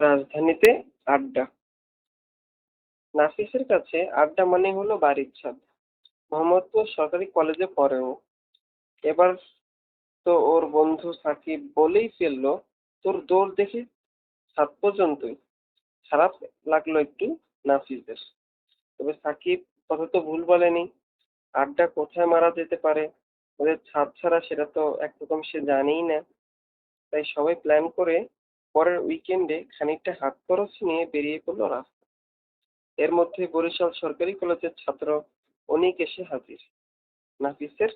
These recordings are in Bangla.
রাজধানীতে আড্ডা। নাফিসের কাছে আড্ডা মানে হলো বাড়ির ছাদ। মোহাম্মদপুর সরকারি কলেজে পড়ে ও এবার তো ওর বন্ধু সাকিব বলেই ফেলল, তোর দৌড় দেখে ছাদ পর্যন্তই। খারাপ লাগল একটু নাফিসের তবে সাকিব কথা তো ভুল বলেনি। আড্ডা কোথায় মারা যেতে পারে? ওদের ছাদ ছাড়া সেটা তো একরকম সে জানেই না। তাই সবাই প্ল্যান করে পরের উইকেন্ডে খানিকটা হাত খরচ নিয়ে বেরিয়ে পড়ল রাস্তা। এর মধ্যে বরিশাল সরকারি কলেজের ছাত্র অনিক এসে হাজির। নাফিসের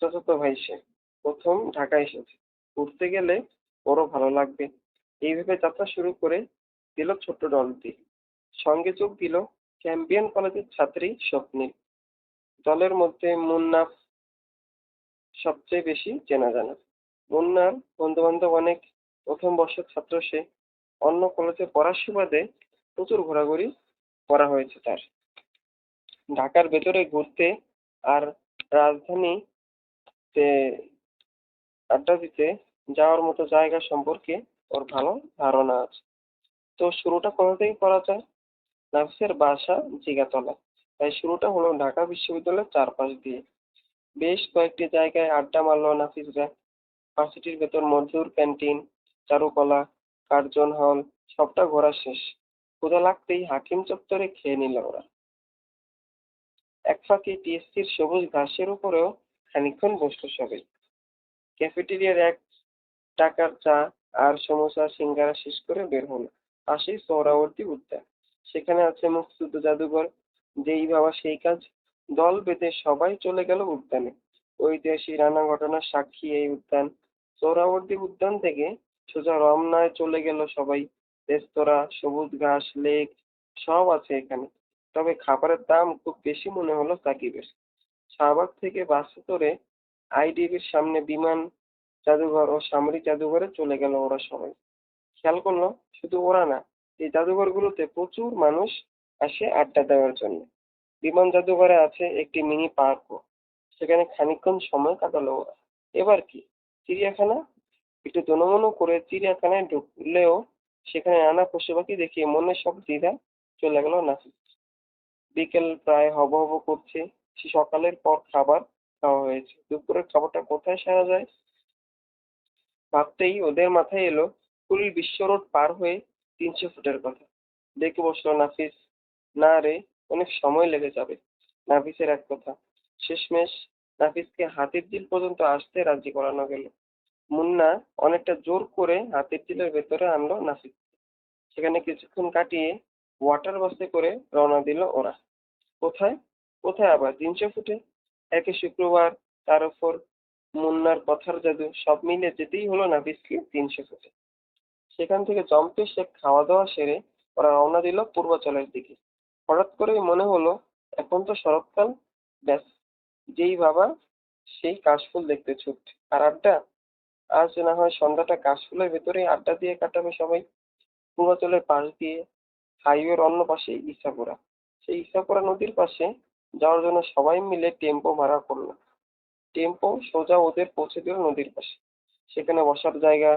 চাচাতো ভাই সে। প্রথম ঢাকা এসেছে। ঘুরতে গেলে ওরও ভালো লাগবে। এইভাবে যাত্রা শুরু করে দিল ছোট্ট দলটি। সঙ্গে যোগ দিল চ্যাম্পিয়ন কলেজের ছাত্রী স্বপ্নিল। দলের মধ্যে মুন্নাফ সবচেয়ে বেশি চেনা জানা। মুন্নার বন্ধু বান্ধব অনেক প্রথম বর্ষের ছাত্র সে অন্য কলেজে পড়ার সুবাদে প্রচুর ঘোরাঘুরি করা হয়েছে তার। ঢাকার ভেতরে ঘুরতে আর রাজধানীতে আড্ডা দিতে যাওয়ার মতো জায়গা সম্পর্কে ওর ভালো ধারণা আছে। তো শুরুটা কোথা থেকে করা যায়? নাফিসের বাসা জিগাতলা। তাই শুরুটা হলো ঢাকা বিশ্ববিদ্যালয়ের চারপাশ দিয়ে। বেশ কয়েকটি জায়গায় আড্ডা মারলো নাফিসরা। ভার্সিটির ভেতর মজদুর ক্যান্টিন চারুকলা, কার্জন হল, সবটা ঘোরা শেষ। ক্ষুধা লাগতেই হাকিম চত্বরে খেয়ে নিল ওরা। এক ফাঁকে টিএসসির সবুজ ঘাসের উপরেও খানিকক্ষণ বসল সবাই। ক্যাফেটেরিয়ার এক টাকার চা আর সমোসা, সিঙ্গারা শেষ করে বের হলো। পাশেই সোহরাওয়ার্দী উদ্যান। সেখানে আছে মুক্তিযুদ্ধ জাদুঘর। যেই ভাবা সেই কাজ। দল বেঁধে সবাই চলে গেল উদ্যানে। ঐতিহাসিক নানা ঘটনার সাক্ষী এই উদ্যান। সোহরাওয়ার্দী উদ্যান থেকে সোজা রমনায় চলে গেল সবাই। রেস্তোরাঁ, সবুজ ঘাস, লেক, সব আছে এখানে। তবে খাবারের দাম খুব বেশি মনে হলো সাকিবের। শাহবাগ থেকে বাসে করে আইডিবির সামনে বিমান জাদুঘর ও সামরিক জাদুঘরে চলে গেল ওরা সবাই। খেয়াল করল, শুধু ওরা না, এই জাদুঘরগুলোতে প্রচুর মানুষ আসে আড্ডা দেওয়ার জন্য। বিমান জাদুঘরে আছে একটি মিনি পার্কও। সেখানে খানিকক্ষণ সময় কাটালো ওরা। এবার কি, চিড়িয়াখানা? একটু দনমনো করে চিড়িয়াখানায় ঢুকলেও সেখানে নানা পশু পাখি দেখে মনে সব দ্বিধা চলে গেল নাফিস বিকেল প্রায় হব হব করছে। সে সকালের পর খাবার খাওয়া হয়েছে। দুপুরের খাবারটা কোথায় সারা যায়? ভাবতেই ওদের মাথায় এলো কুড়ির বিশ্ব রোড পার হয়ে তিনশো ফুটের কথা। দেখে বসল নাফিস, না রে, অনেক সময় লেগে যাবে। নাফিসের এক কথা। শেষমেশ নাফিসকে হাতির ঝিল পর্যন্ত আসতে রাজি করানো গেল। মুন্না অনেকটা জোর করে হাতির ঝিলের ভেতরে আনলো নাফিস সেখানে কিছুক্ষণ কাটিয়ে ওয়াটার বাসে করে রওনা দিল ওরা। কোথায়? কোথায় আবার? তিনশো ফুটে। একে শুক্রবার তার উপর মুন্নার কথার জাদু সব মিলে যেতেই হলো নাফিসকে তিনশো ফুটে। সেখান থেকে জম্পে সে খাওয়া দাওয়া সেরে ওরা রওনা দিল পূর্বাচলের দিকে। হঠাৎ করেই মনে হলো, এখন তো শরৎকাল, ব্যাস। যেই বাবা, সেই কাশফুল দেখতে ছুটছে আর আড্ডা? আজ না হয় সন্ধ্যাটা কাশফুলের ভেতরে আড্ডা দিয়ে কাটাবে সবাই। পূর্বাচলের পাশ দিয়ে হাইওয়ের অন্য পাশে ইসাপুরা। সেই ইসাপুরা নদীর পাশে যাওয়ার জন্য সবাই মিলে টেম্পো ভাড়া করল। টেম্পো সোজা ওদের পৌঁছে দিল নদীর পাশে। সেখানে বসার জায়গা,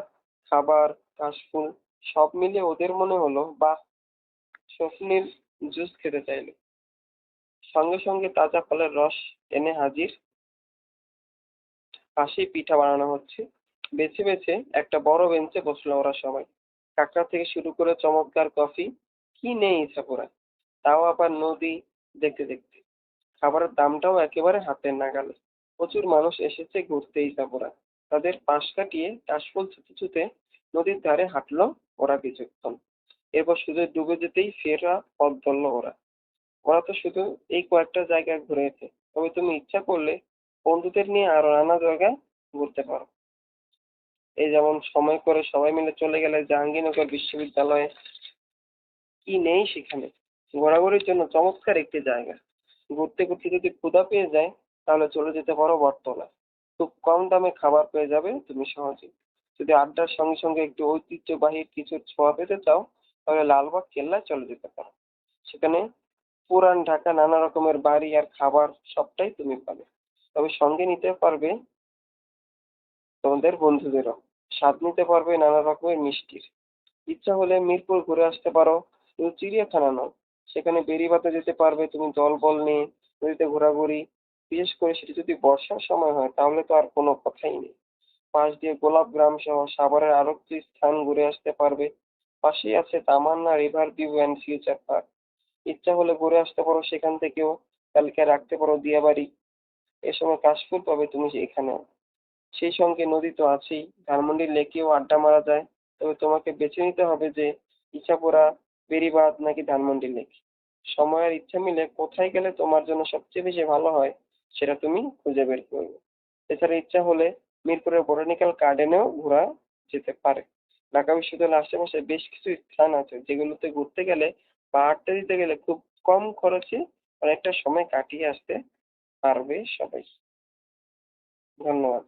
খাবার, কাশফুল সব মিলে ওদের মনে হলো, বাহ স্বপ্নের জুস খেতে চাইলো। সঙ্গে সঙ্গে তাজা ফলের রস এনে হাজির পাশেই পিঠা বানানো হচ্ছে। বেছে বেছে একটা বড় বেঞ্চে বসল ওরা সবাই। কাঁকড়া থেকে শুরু করে চমৎকার কফি কি নেই ইচ্ছাপুরা তাও আবার নদী দেখতে দেখতে। খাবারের দামটাও একেবারে হাতের নাগালে। প্রচুর মানুষ এসেছে ঘুরতে ইসাপুরা তাদের পাশ কাটিয়ে কাশফুল ছুতে ছুতে নদীর ধারে হাঁটলো ওরা কিছুক্ষণ। এরপর শুধু ডুবে যেতেই ফেরা পথ ধরলো ওরা। ওরা তো শুধু এই কয়েকটা জায়গায় ঘুরেছে তবে তুমি ইচ্ছা করলে বন্ধুদের নিয়ে আরও নানা জায়গায় ঘুরতে পারো। এই যেমন সময় করে সবাই মিলে চলে গেলে জাহাঙ্গীরনগর বিশ্ববিদ্যালয়ে কি নেই সেখানে? ঘোরাঘুরির জন্য চমৎকার একটি জায়গা। ঘুরতে ঘুরতে যদি ক্ষুধা পেয়ে যায়, তাহলে চলে যেতে পারো বটতলা। খুব কম দামে খাবার পেয়ে যাবে তুমি সহজেই যদি আড্ডার সঙ্গে সঙ্গে একটু ঐতিহ্যবাহী কিছু ছোঁয়া পেতে চাও, তাহলে লালবাগ কেল্লায় চলে যেতে পারো। সেখানে পুরান ঢাকা নানা রকমের বাড়ি আর খাবার সবটাই তুমি পাবে। তবে সঙ্গে নিতে পারবে তোমাদের বন্ধুদেরও। স্বাদ নিতে পারবে নানা রকমের মিষ্টির। ইচ্ছা হলে মিরপুর ঘুরে আসতে পারো, শুধু চিড়িয়াখানা নয়, সেখানে বেড়িবাঁধে যেতে পারবে তুমি দলবল নিয়ে, নদীতে ঘোরাঘুরি। বিশেষ করে সেটি যদি বর্ষার সময় হয়, তাহলে তো আর কোনো কথাই নেই। পাশ দিয়ে গোলাপ গ্রাম সহ সাভারের আরও একটি স্থান ঘুরে আসতে পারবে। পাশেই আছে Tamanna river view and future park. ইচ্ছা হলে ঘুরে আসতে পারো সেখান থেকেও তালিকায় রাখতে পারো দিয়াবাড়ি। এ সময় কাশফুল পাবে তুমি এখানেও। সেই সঙ্গে নদী তো আছেই। ধানমন্ডি লেকেও আড্ডা মারা যায়। তবে তোমাকে বেছে নিতে হবে যে ইছাপুরা, বেড়িবাঁধ নাকি ধানমন্ডি লেক। সময় আর ইচ্ছা মিলে কোথায় গেলে তোমার জন্য সবচেয়ে বেশি ভালো হয় সেটা তুমি খুঁজে বের করবে। এছাড়া ইচ্ছা হলে মিরপুরের বোটানিক্যাল গার্ডেনেও ঘোরা যেতে পারে। ঢাকা বিশ্ববিদ্যালয়ের আশেপাশে বেশ কিছু স্থান আছে যেগুলোতে ঘুরতে গেলে বা আড্ডা দিতে গেলে খুব কম খরচে অনেকটা সময় কাটিয়ে আসতে পারবে সবাই। ধন্যবাদ।